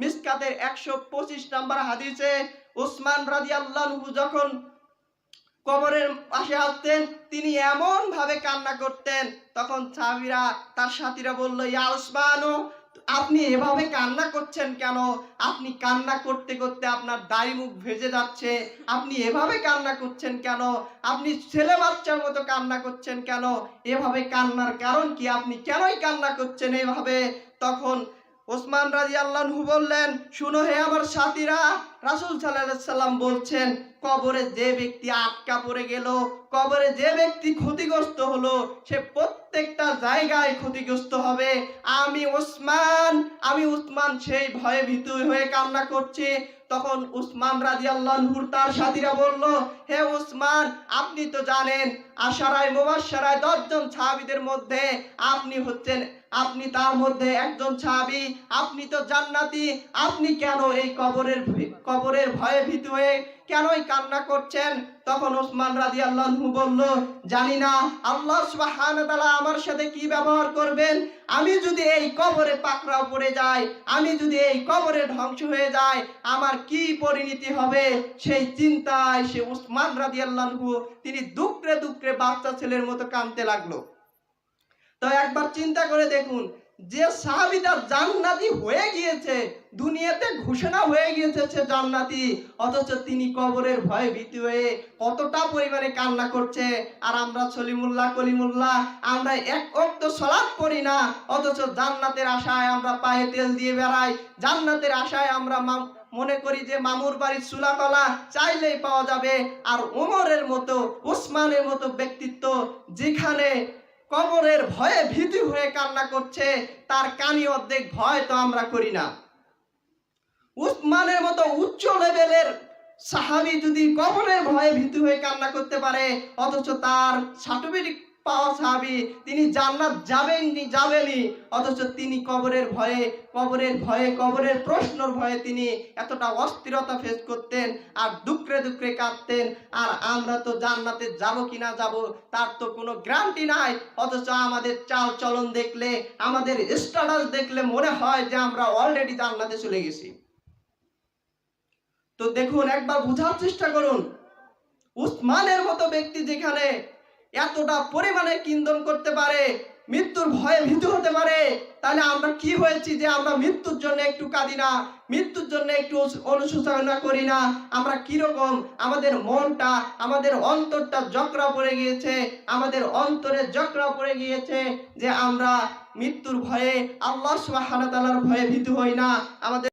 মিসকাতের একশো পঁচিশ নম্বর হাদিসে উসমান রাজি আল্লাহ যখন কবরের পাশে আসতেন তিনি এমন ভাবে কান্না করতেন। তখন সাহাবীরা তার সাথীরা বলল, ইয়া উসমানও আপনি এভাবে কান্না করছেন কেন? আপনি কান্না করতে করতে আপনার দাড়ি মুখ ভেজে যাচ্ছে। আপনি এভাবে কান্না করছেন কেন? আপনি ছেলে বাচ্চার মতো কান্না করছেন কেন? এভাবে কান্নার কারণ কি? আপনি কেনই কান্না করছেন এভাবে? তখন ওসমান রাজি আল্লাহু বললেন, শুনো হে আমার সাথীরা, রাসুল সাল্লাম বলছেন, কবরে যে ব্যক্তি আটকা পড়ে গেল, কবরে যে ব্যক্তি ক্ষতিগ্রস্ত হলো, সে প্রত্যেকটা জায়গায় ক্ষতিগ্রস্ত হবে। আমি ওসমান, আমি উসমান সেই ভয়ে ভীত হয়ে কান্না করছি। তখন উসমান রাজি আল্লাহুর তার সাথীরা বলল, হে উসমান, আপনি তো জানেন আশারায়, মুবাশশারায় দশজন সাহাবীদের মধ্যে আপনি হচ্ছেন, আপনি তার মধ্যে একজন সাহাবী, আপনি তো জান্নাতি, আপনি কেন এই কবরের কবরের ভয়ে ভীত হয়ে কেনই কান্না করছেন? তখন ওসমান রাজি আল্লাহু বলল, জানি না, আল্লাহ সুবহানাহু ওয়া আমার সাথে কি ব্যবহার করবেন? আমি যদি এই কবরে পাকড়াও পড়ে যাই, আমি যদি এই কবরে ধ্বংস হয়ে যাই, আমার কি পরিণতি হবে? সেই চিন্তায় সে উসমান রাজি আল্লাহু তিনি দুঃখে দুঃখে বাচ্চা ছেলের মতো কাঁদতে লাগল। তো একবার চিন্তা করে দেখুন, যে সাহাবিটা জান্নাতি হয়ে গিয়েছে, দুনিয়াতে ঘোষণা হয়ে গিয়েছে সে জান্নাতি, অথচ তিনি কবরের ভয়ে ভীতি হয়ে কতটা পরিমাণে কান্না করছে। আর আমরা সলিমুল্লাহ, কলিমুল্লাহ, আমরা এক অক্ত সলাপ করি না, অথচ জান্নাতের আশায় আমরা পায়ে তেল দিয়ে বেড়াই, জান্নাতের আশায় আমরা মনে করি যে মামুর বাড়ির চুলাকলা চাইলেই পাওয়া যাবে। আর ওমরের মতো উসমানের মতো ব্যক্তিত্ব যেখানে কবরের ভয়ে ভীতি হয়ে কান্না করছে, তার কানি অর্ধেক ভয় তো আমরা করি না। উসমানের মতো উচ্চ লেভেলের সাহাবি যদি কবরের ভয়ে ভীতি হয়ে কান্না করতে পারে, অথচ তার সার্টিফিকেট পাওয়া সাহাবি তিনি জান্নাত যাবেননি যাবেনই অথচ তিনি কবরের ভয়ে কবরের ভয়ে, কবরের প্রশ্নর ভয়ে তিনি এতটা অস্থিরতা ফেস করতেন আর দুঃখে দুঃখে কাঁদতেন। আর আমরা তো জান্নাতে যাব কি না যাব, তার তো কোনো নাই। অথচ আমাদের চাল চলন দেখলে, আমাদের স্ট্যাটাস দেখলে মনে হয় যে আমরা অলরেডি জান্নাতে চলে গেছি। তো দেখুন, একবার বোঝার চেষ্টা করুন। উসমানের মতো ব্যক্তি যেখানে এতটা পরিমাণে কিন্দন করতে পারে, মৃত্যুর ভয়ে ভীত হতে পারে, তাহলে আমরা কি হয়েছি যে আমরা মৃত্যুর জন্য একটু কাঁদি না, মৃত্যুর জন্য একটু অনুশোচনা করি না? আমরা কীরকম আমাদের মনটা, আমাদের অন্তরটা জকরা পড়ে গিয়েছে, আমাদের অন্তরে জকরা পড়ে গিয়েছে যে আমরা মৃত্যুর ভয়ে, আল্লাহ ওয়া ভয়ে ভীত হই না। আমাদের